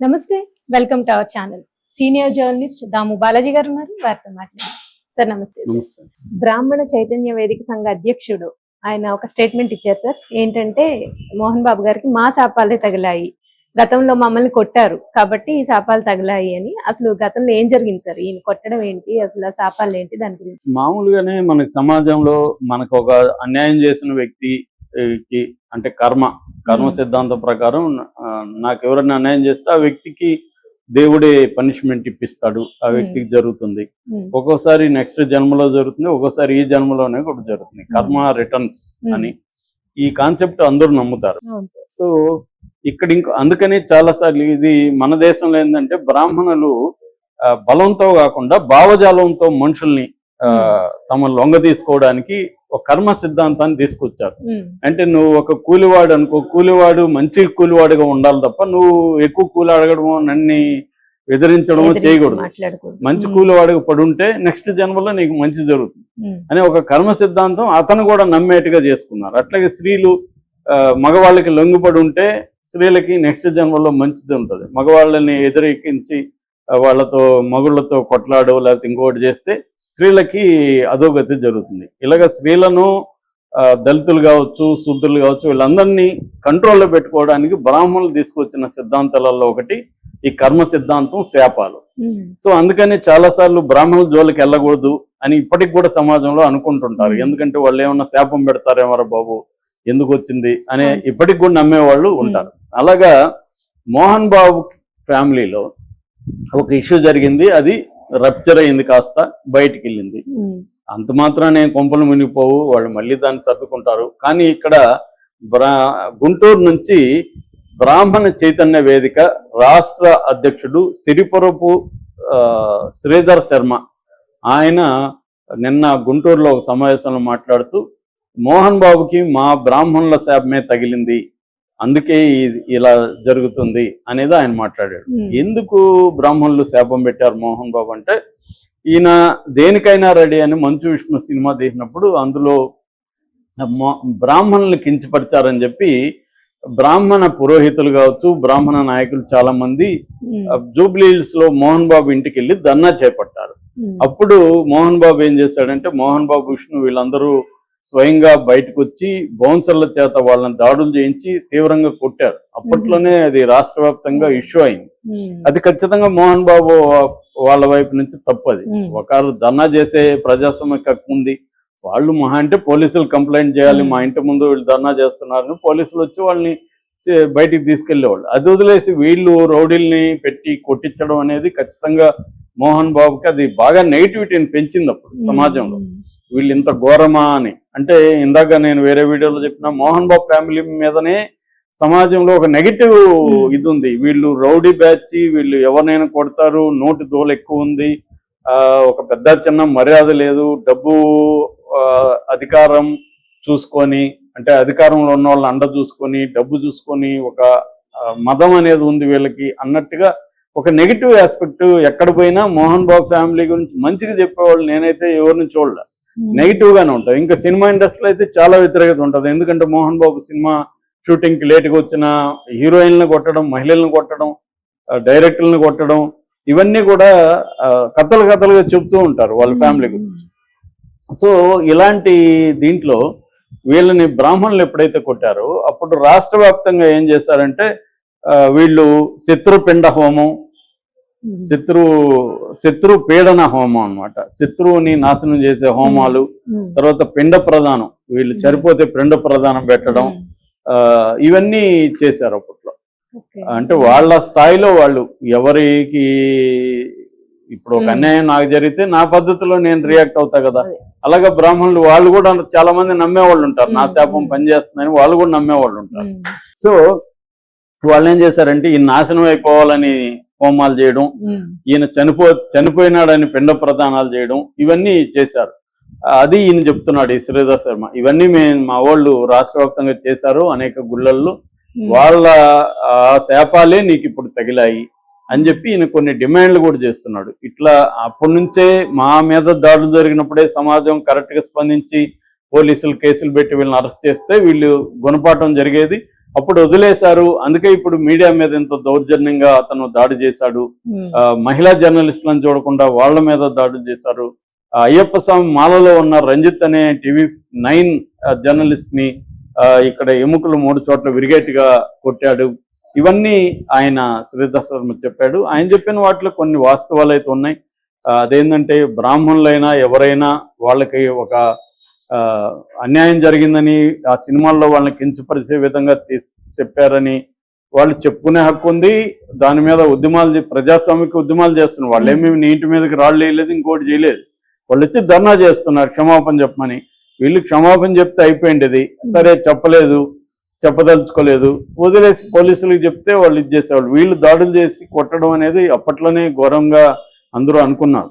నమస్తే welcome to our channel. Senior journalist Damu Balaji గారు ఉన్నారు వారితో మాట్లాడారు సార్ నమస్తే బ్రాహ్మణ చైతన్య వేదిక సంఘ అధ్యక్షుడు ఆయన ఒక స్టేట్మెంట్ ఇచ్చారు సార్. ఏంటంటే మోహన్ బాబు గారికి మా శాపాలే తగిలాయి. గతంలో మమ్మల్ని కొట్టారు కాబట్టి ఈ శాపాలు తగిలాయి అని. అసలు గతంలో ఏం జరిగింది సార్? ఈయన కొట్టడం ఏంటి? అసలు ఆ శాపాలు ఏంటి? దాని గురించి. మామూలుగానే మనకి సమాజంలో మనకు ఒక అన్యాయం చేసిన వ్యక్తి కి అంటే కర్మ కర్మ. సిద్ధాంతం ప్రకారం నాకు ఎవరైనా అన్యాయం చేస్తే ఆ వ్యక్తికి దేవుడే పనిష్మెంట్ ఇప్పిస్తాడు ఆ. వ్యక్తికి జరుగుతుంది ఒక్కోసారి నెక్స్ట్ జన్మలో జరుగుతుంది ఒక్కోసారి ఈ జన్మలోనే కూడా జరుగుతుంది కర్మ రిటర్న్స్. అని ఈ కాన్సెప్ట్ అందరూ నమ్ముతారు సో ఇక్కడ ఇంకో అందుకని చాలా సార్లు ఇది మన దేశంలో ఏంటంటే బ్రాహ్మణులు బలంతో కాకుండా భావజాలంతో మనుషుల్ని తమ లొంగ తీసుకోవడానికి ఒక కర్మ సిద్ధాంతాన్ని తీసుకొచ్చారు. అంటే నువ్వు ఒక కూలివాడు అనుకో కూలివాడు మంచి కూలివాడుగా ఉండాలి తప్ప నువ్వు ఎక్కువ కూలి అడగడమో నన్ను ఎదిరించడమో ఎదిరించి చేయకూడదు. మంచి కూలివాడిగా పడుంటే నెక్స్ట్ జన్మలో నీకు మంచి జరుగుతుంది. అనే ఒక కర్మ సిద్ధాంతం అతను కూడా నమ్మేట్టుగా చేసుకున్నారు. అట్లాగే స్త్రీలు ఆ, మగవాళ్ళకి లొంగిపడి ఉంటే స్త్రీలకి నెక్స్ట్ జన్మలో మంచిది ఉంటుంది. మగవాళ్ళని ఎదురెక్కించి ఆ, వాళ్ళతో మగుళ్ళతో కొట్లాడు లేకపోతే ఇంకోటి చేస్తే స్త్రీలకి అధోగతి జరుగుతుంది. ఇలాగ స్త్రీలను దళితులు కావచ్చు శూద్రులు కావచ్చు వీళ్ళందరినీ కంట్రోల్లో పెట్టుకోవడానికి బ్రాహ్మణులు తీసుకొచ్చిన సిద్ధాంతాలలో ఒకటి ఈ కర్మ సిద్ధాంతం శాపాలు. సో అందుకని చాలా సార్లు బ్రాహ్మణుల జోలికి వెళ్ళకూడదు అని ఇప్పటికి కూడా సమాజంలో అనుకుంటుంటారు. ఎందుకంటే వాళ్ళు ఏమన్నా శాపం పెడతారేమరా బాబు ఎందుకు వచ్చింది అనే. ఇప్పటికి కూడా నమ్మేవాళ్ళు ఉంటారు. అలాగా మోహన్ బాబు ఫ్యామిలీలో ఒక ఇష్యూ జరిగింది. అది రప్చర్ అయింది కాస్త బయటికి వెళ్ళింది అంత మాత్రానే కొంపలు మునిగిపోవు వాళ్ళు మళ్ళీ దాన్ని సర్దుకుంటారు. కానీ ఇక్కడ బ్రా గుంటూరు నుంచి బ్రాహ్మణ చైతన్య వేదిక రాష్ట్ర అధ్యక్షుడు సిరిపురపు శ్రీధర్ శర్మ. ఆయన నిన్న గుంటూరులో ఒక సమావేశంలో మాట్లాడుతూ మోహన్ బాబుకి మా బ్రాహ్మణుల శాపమే తగిలింది. అందుకే ఇలా జరుగుతుంది అనేది ఆయన మాట్లాడాడు. ఎందుకు బ్రాహ్మణులు శాపం పెట్టారు మోహన్ బాబు అంటే ఈయన దేనికైనా రెడీ అని మంచు విష్ణు సినిమా తీసినప్పుడు అందులో బ్రాహ్మణుల్ని కించపరిచారని చెప్పి బ్రాహ్మణ పురోహితులు కావచ్చు బ్రాహ్మణ నాయకులు చాలా మంది ఉమ్, జూబ్లీ హిల్స్లో మోహన్ బాబు ఇంటికి వెళ్ళి ధర్నా చేపట్టారు. అప్పుడు మోహన్ బాబు ఏం చేశాడంటే మోహన్ బాబు విష్ణు వీళ్ళందరూ స్వయంగా బయటకు వచ్చి బౌన్సర్ల చేత వాళ్ళని దాడులు చేయించి తీవ్రంగా కొట్టారు. అప్పట్లోనే అది రాష్ట్ర వ్యాప్తంగా ఇష్యూ అయింది. అది ఖచ్చితంగా మోహన్ బాబు వాళ్ళ వైపు నుంచి తప్పది ఒకరు ధర్నా చేసే ప్రజాస్వామ్య హక్కు ఉంది. వాళ్ళు మహా అంటే పోలీసులు కంప్లైంట్ చేయాలి. మా ఇంటి ముందు వీళ్ళు ధర్నా చేస్తున్నారని పోలీసులు వచ్చి వాళ్ళని బయటికి తీసుకెళ్ళేవాళ్ళు అది వదిలేసి వీళ్ళు రౌడీల్ని పెట్టి కొట్టించడం అనేది ఖచ్చితంగా మోహన్ బాబుకి అది బాగా నెగిటివిటీని పెంచింది అప్పుడు సమాజంలో. వీళ్ళు ఇంత ఘోరమా అని. అంటే ఇందాక నేను వేరే వీడియోలో చెప్పిన మోహన్ బాబు ఫ్యామిలీ మీదనే సమాజంలో ఒక నెగిటివ్. ఇది ఉంది. వీళ్ళు రౌడీ బ్యాచ్ వీళ్ళు ఎవరినైనా కొడతారు నోటి దోలు ఎక్కువ ఉంది ఒక పెద్ద చిన్న మర్యాద లేదు డబ్బు అధికారం చూసుకొని అంటే అధికారంలో ఉన్న వాళ్ళని అండ చూసుకొని డబ్బు చూసుకొని ఒక మదం అనేది ఉంది వీళ్ళకి అన్నట్టుగా ఒక నెగిటివ్ ఆస్పెక్ట్ ఎక్కడ పోయినా మోహన్ బాబు ఫ్యామిలీ గురించి మంచిగా చెప్పేవాళ్ళు నేనైతే ఎవరిని చూడలే. నెగిటివ్ గానే ఉంటుంది ఇంకా సినిమా ఇండస్ట్రీలో అయితే చాలా వ్యతిరేకత ఉంటుంది. ఎందుకంటే మోహన్ బాబు సినిమా షూటింగ్కి లేట్గా వచ్చిన హీరోయిన్లను కొట్టడం మహిళలను కొట్టడం డైరెక్టర్లను కొట్టడం ఇవన్నీ కూడా కథలు కథలుగా చెప్తూ ఉంటారు వాళ్ళ ఫ్యామిలీ గురించి. సో ఇలాంటి దీంట్లో వీళ్ళని బ్రాహ్మణులు ఎప్పుడైతే కొట్టారో అప్పుడు రాష్ట్ర వ్యాప్తంగా ఏం చేశారంటే వీళ్ళు శత్రుపిండ హోమం శత్రు శత్రు పీడన హోమం అన్నమాట. శత్రువుని నాశనం చేసే హోమాలు తర్వాత పిండ ప్రదానం వీళ్ళు. చనిపోతే పిండ ప్రదానం పెట్టడం ఇవన్నీ చేశారు అప్పట్లో. అంటే వాళ్ళ స్థాయిలో వాళ్ళు ఎవరికి ఇప్పుడు ఒక. అన్యాయం నాకు జరిగితే నా పద్ధతిలో నేను రియాక్ట్ అవుతా కదా. అలాగే బ్రాహ్మణులు వాళ్ళు కూడా చాలా మంది నమ్మేవాళ్ళు ఉంటారు. నా. శాపం పనిచేస్తుందని వాళ్ళు కూడా నమ్మేవాళ్ళు ఉంటారు. సో వాళ్ళు ఏం చేశారంటే ఈ నాశనం అయిపోవాలని హోమాలు చేయడం ఈయన చనిపో చనిపోయినాడని పిండ ప్రదానాలు చేయడం ఇవన్నీ చేశారు. అది ఈయన చెప్తున్నాడు ఈ శ్రీధర్ శర్మ. ఇవన్నీ మేము మా వాళ్ళు రాష్ట్ర వ్యాప్తంగా చేశారు అనేక గుళ్ళల్లో. వాళ్ళ ఆ శాపాలే నీకు ఇప్పుడు తగిలాయి. అని చెప్పి ఈయన కొన్ని డిమాండ్లు కూడా చేస్తున్నాడు. ఇట్లా అప్పటి నుంచే మా మీద దాడులు జరిగినప్పుడే సమాజం కరెక్ట్గా స్పందించి పోలీసులు కేసులు పెట్టి వీళ్ళని అరెస్ట్ చేస్తే వీళ్ళు గుణపాఠం జరిగేది. అప్పుడు వదిలేశారు. అందుకే ఇప్పుడు మీడియా మీద ఎంతో దౌర్జన్యంగా అతను దాడి చేశాడు. మహిళా జర్నలిస్టులను చూడకుండా వాళ్ళ మీద దాడులు చేశారు. అయ్యప్ప స్వామి మాలలో ఉన్న రంజిత్ అనే టీవీ నైన్ జర్నలిస్ట్ని ఇక్కడ ఎముకలు మూడు చోట్ల విరిగేట్టుగా కొట్టాడు. ఇవన్నీ ఆయన శర్మ చెప్పాడు. ఆయన చెప్పిన వాటిలో కొన్ని వాస్తవాలు అయితే ఉన్నాయి. అదేంటంటే బ్రాహ్మణులైనా ఎవరైనా వాళ్ళకి ఒక అన్యాయం జరిగిందని ఆ సినిమాల్లో వాళ్ళని కించపరిచే విధంగా తీస్ చెప్పారని వాళ్ళు చెప్పుకునే హక్కు ఉంది. దాని మీద ఉద్యమాలు ప్రజాస్వామిక ఉద్యమాలు చేస్తున్నారు వాళ్ళు ఏమీ నీటి మీదకి రాళ్ళు వేయలేదు ఇంకోటి చేయలేదు. వాళ్ళు వచ్చి ధర్నా చేస్తున్నారు క్షమాపణ చెప్పమని. వీళ్ళు క్షమాపణ చెప్తే అయిపోయింది సరే చెప్పలేదు. చెప్పదలుచుకోలేదు. వదిలేసి పోలీసులకు చెప్తే వాళ్ళు ఇది చేసేవాళ్ళు. వీళ్ళు దాడులు చేసి కొట్టడం అనేది అప్పట్లోనే ఘోరంగా అందరూ అనుకున్నారు.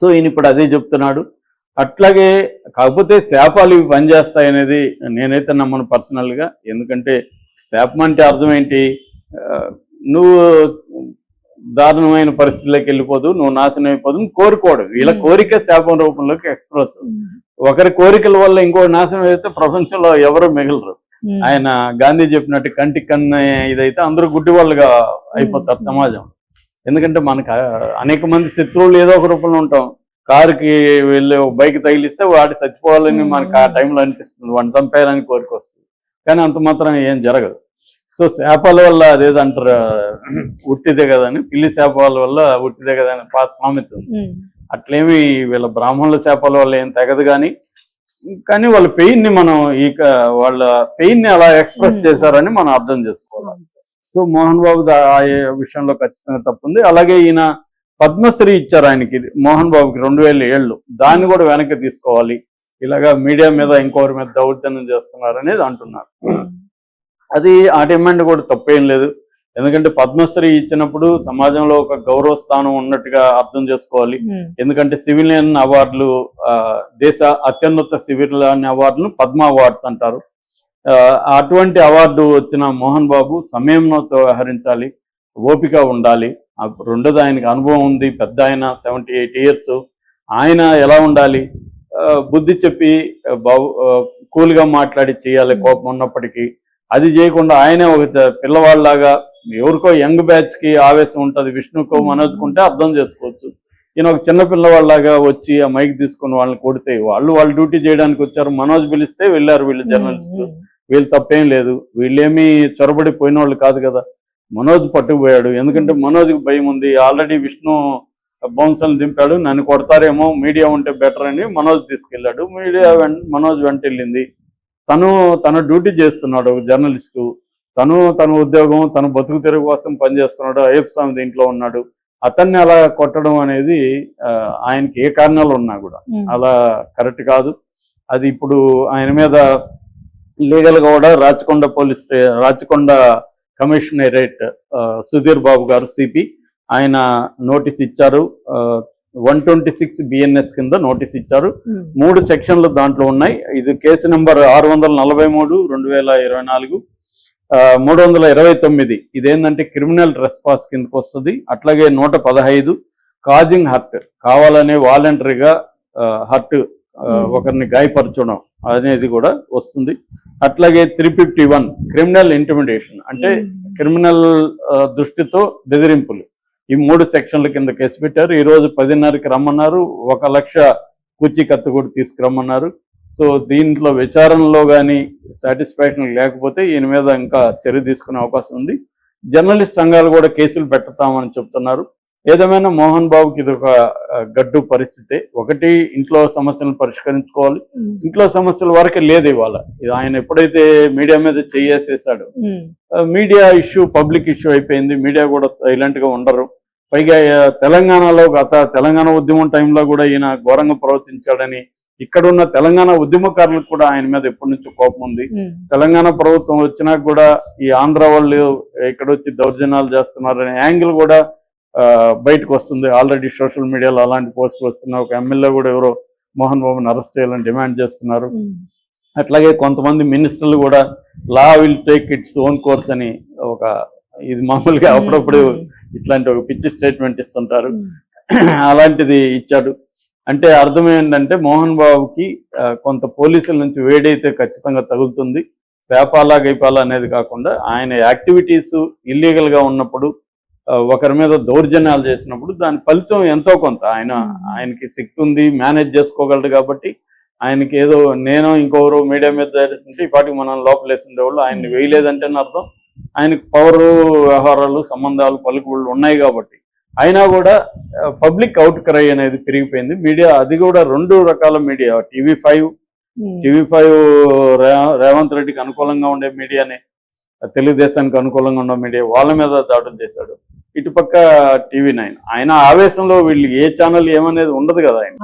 సో ఈయన ఇప్పుడు అదే చెప్తున్నాడు. అట్లాగే కాకపోతే శాపాలు ఇవి పనిచేస్తాయి అనేది నేనైతే నమ్మను పర్సనల్గా. ఎందుకంటే శాపం అంటే అర్థం ఏంటి? నువ్వు దారుణమైన పరిస్థితిలోకి వెళ్ళిపోదు నువ్వు నాశనం అయిపోదు కోరుకోవడం. వీళ్ళ. కోరిక శాపం రూపంలోకి ఎక్స్ప్రెస్. ఒకరి కోరికల వల్ల ఇంకో నాశనం అయితే ప్రపంచంలో ఎవరు మిగలరు. ఆయన గాంధీ చెప్పినట్టు కంటికి కన్ను ఇదైతే అందరూ గుడ్డి వాళ్ళుగా అయిపోతారు. సమాజం. ఎందుకంటే మనకు అనేక మంది శత్రువులు ఏదో ఒక రూపంలో ఉంటాం. కారుకి వెళ్ళి బైక్ తగిలిస్తే వాడి చచ్చిపోవాలని. మనకు ఆ టైంలో అనిపిస్తుంది. వాడిని చంపేయాలని కోరిక వస్తుంది. కానీ అంత మాత్రం ఏం జరగదు. సో శాపాల వల్ల అదేదో అంటారు ఉట్టిదే కదా అని పిల్లి శాపాల వల్ల ఉట్టిదే కదా అని పాత సామెత ఉంది. అట్లేమి వీళ్ళ బ్రాహ్మణుల శాపాల వల్ల ఏం తెగదు కానీ కానీ వాళ్ళ పెయిన్ని మనం ఈ వాళ్ళ పెయిన్ని అలా ఎక్స్ప్రెస్. చేశారని మనం అర్థం చేసుకోవాలి. సో మోహన్ బాబు ఆ విషయంలో ఖచ్చితంగా తప్పుంది. అలాగే ఈయన పద్మశ్రీ ఇచ్చారు ఆయనకి. రెండు బాబుకి రెండు వేల ఏళ్ళు. దాన్ని కూడా వెనక్కి తీసుకోవాలి. ఇలాగా మీడియా మీద ఇంకోరి మీద దౌర్జన్యం చేస్తున్నారు అనేది అంటున్నారు అది ఆ డిమాండ్ కూడా తప్పేం లేదు. ఎందుకంటే పద్మశ్రీ ఇచ్చినప్పుడు సమాజంలో ఒక గౌరవ స్థానం ఉన్నట్టుగా అర్థం చేసుకోవాలి. ఉమ్, ఎందుకంటే సివిలియన్ అవార్డులు ఆ, దేశ అత్యున్నత సివిలియన్ అవార్డులను పద్మ అవార్డ్స్ అంటారు. అటువంటి అవార్డు వచ్చిన మోహన్ బాబు సమయంతో వ్యవహరించాలి ఓపిక ఉండాలి. రెండోది ఆయనకి అనుభవం ఉంది పెద్ద ఆయన సెవెంటీ ఎయిట్ ఇయర్స్ ఆయన ఎలా ఉండాలి? బుద్ధి చెప్పి బాబు కూల్గా మాట్లాడి చేయాలి కోపం ఉన్నప్పటికీ. అది చేయకుండా ఆయనే ఒక పిల్లవాళ్ళలాగా ఎవరికో యంగ్ బ్యాచ్కి ఆవేశం ఉంటుంది విష్ణుకో మనోజ్కుంటే అర్థం చేసుకోవచ్చు. ఈయన ఒక చిన్న పిల్లవాళ్ళలాగా వచ్చి ఆ మైక్ తీసుకుని వాళ్ళని కొడితే వాళ్ళు వాళ్ళు డ్యూటీ చేయడానికి వచ్చారు మనోజ్ పిలిస్తే వెళ్ళారు వీళ్ళు జర్నలిస్ట్. వీళ్ళు తప్పేం లేదు వీళ్ళేమీ చొరబడి పోయిన వాళ్ళు కాదు కదా. మనోజ్ పట్టుకుపోయాడు ఎందుకంటే మనోజ్కి భయం ఉంది. ఆల్రెడీ విష్ణు బౌన్సర్లు దింపాడు నన్ను కొడతారేమో మీడియా ఉంటే బెటర్ అని మనోజ్ తీసుకెళ్ళాడు. మీడియా మనోజ్ వెంట వెళ్ళింది తను తన డ్యూటీ చేస్తున్నాడు ఒక జర్నలిస్టు. తను తన ఉద్యోగం తన బతుకు తెరుగు కోసం పనిచేస్తున్నాడు అయ్యప్ప స్వామి దీంట్లో ఉన్నాడు. అతన్ని అలా కొట్టడం అనేది ఆయనకి ఏ కారణాలు ఉన్నా కూడా అలా కరెక్ట్ కాదు. అది ఇప్పుడు ఆయన మీద లీగల్గా కూడా రాచకొండ పోలీస్ రాచకొండ కమిషనరేట్ సుధీర్ బాబు గారు సిపి ఆయన నోటీస్ ఇచ్చారు. వన్ ట్వంటీ సిక్స్ బిఎన్ఎస్ కింద నోటీస్ ఇచ్చారు. మూడు సెక్షన్లు దాంట్లో ఉన్నాయి. ఇది కేసు నెంబర్ ఆరు వందల నలభై మూడు రెండు వేల ఇరవై నాలుగు. మూడు వందల ఇరవై తొమ్మిది. ఇదేంటంటే క్రిమినల్ రెస్పాన్స్ కిందకు వస్తుంది. అట్లాగే నూట పదహైదు. Causing hurt. కావాలనే వాలంటరీగా హర్ట్. ఒకరిని గాయపరచడం అనేది కూడా వస్తుంది. అట్లాగే three fifty one criminal intimidation. అంటే క్రిమినల్ దృష్టితో బెదిరింపులు. ఈ మూడు సెక్షన్ల కింద కేసు పెట్టారు. ఈ రోజు పదిన్నరకి రమ్మన్నారు. ఒక లక్ష కూచి కత్తి కూడా తీసుకురమ్మన్నారు. సో దీంట్లో విచారణలో కానీ సాటిస్ఫాక్షన్ లేకపోతే ఈయన మీద ఇంకా చర్య తీసుకునే అవకాశం ఉంది. జర్నలిస్ట్ సంఘాలు కూడా కేసులు పెడతామని చెప్తున్నారు. ఏదేమైనా మోహన్ బాబుకి ఇది ఒక గడ్డు పరిస్థితి ఒకటి ఇంట్లో సమస్యలను పరిష్కరించుకోవాలి. ఇంట్లో సమస్యల వరకే లేదు ఇవాళ. ఇది ఆయన ఎప్పుడైతే మీడియా మీద చెయ్యేసేసాడు um, media issue public issue అయిపోయింది. మీడియా కూడా సైలెంట్గా ఉండరు. పైగా తెలంగాణలో గత తెలంగాణ ఉద్యమం టైంలో కూడా ఈయన ఘోరంగా ప్రవర్తించాడని ఇక్కడ ఉన్న తెలంగాణ ఉద్యమకారులకు కూడా ఆయన మీద ఎప్పటి నుంచో కోపం ఉంది. తెలంగాణ ప్రభుత్వం వచ్చినాక కూడా ఈ ఆంధ్ర వాళ్ళు ఇక్కడ వచ్చి దౌర్జన్యాలు చేస్తున్నారనే యాంగిల్ కూడా బయటకు వస్తుంది. ఆల్రెడీ సోషల్ మీడియాలో అలాంటి పోస్టులు వస్తున్నాయి ఒక ఎమ్మెల్యే కూడా ఎవరో మోహన్ బాబుని అరెస్ట్ చేయాలని డిమాండ్ చేస్తున్నారు. అట్లాగే కొంతమంది మినిస్టర్లు కూడా law will take its own course అని ఒక ఇది మామూలుగా అప్పుడప్పుడు ఇట్లాంటి ఒక పిచ్చి స్టేట్మెంట్ ఇస్తుంటారు. అలాంటిది ఇచ్చాడు. అంటే అర్థం ఏంటంటే మోహన్ బాబుకి కొంత పోలీసుల నుంచి వేడైతే ఖచ్చితంగా తగులుతుంది. శాపాలా గైపాలా అనేది కాకుండా ఆయన యాక్టివిటీస్ ఇల్లీగల్గా ఉన్నప్పుడు ఒకరి మీద దౌర్జన్యాలు చేసినప్పుడు దాని ఫలితం ఎంతో కొంత. ఆయన ఆయనకి శక్తి ఉంది మేనేజ్ చేసుకోగలడు కాబట్టి ఆయనకి ఏదో నేను ఇంకొకరు మీడియా మీద చేస్తుంటే ఈ పాటికి మనం లోపలేసి ఉండేవాళ్ళు. ఆయన్ని వేయలేదంటే అర్థం. ఆయనకి పవర్ వ్యవహారాలు సంబంధాలు పలుకుబడులు ఉన్నాయి కాబట్టి అయినా కూడా పబ్లిక్ అవుట్ క్రై అనేది పెరిగిపోయింది. మీడియా అది కూడా రెండు రకాల media. TV five um. TV five Revanth రెడ్డికి అనుకూలంగా ఉండే మీడియాని తెలుగుదేశానికి అనుకూలంగా ఉన్న మీడియా వాళ్ళ మీద దాడులు చేశాడు. ఇటుపక్క టీవీ నైన్. ఆయన ఆవేశంలో వీళ్ళు ఏ ఛానల్ ఏమనేది ఉండదు కదా ఆయన.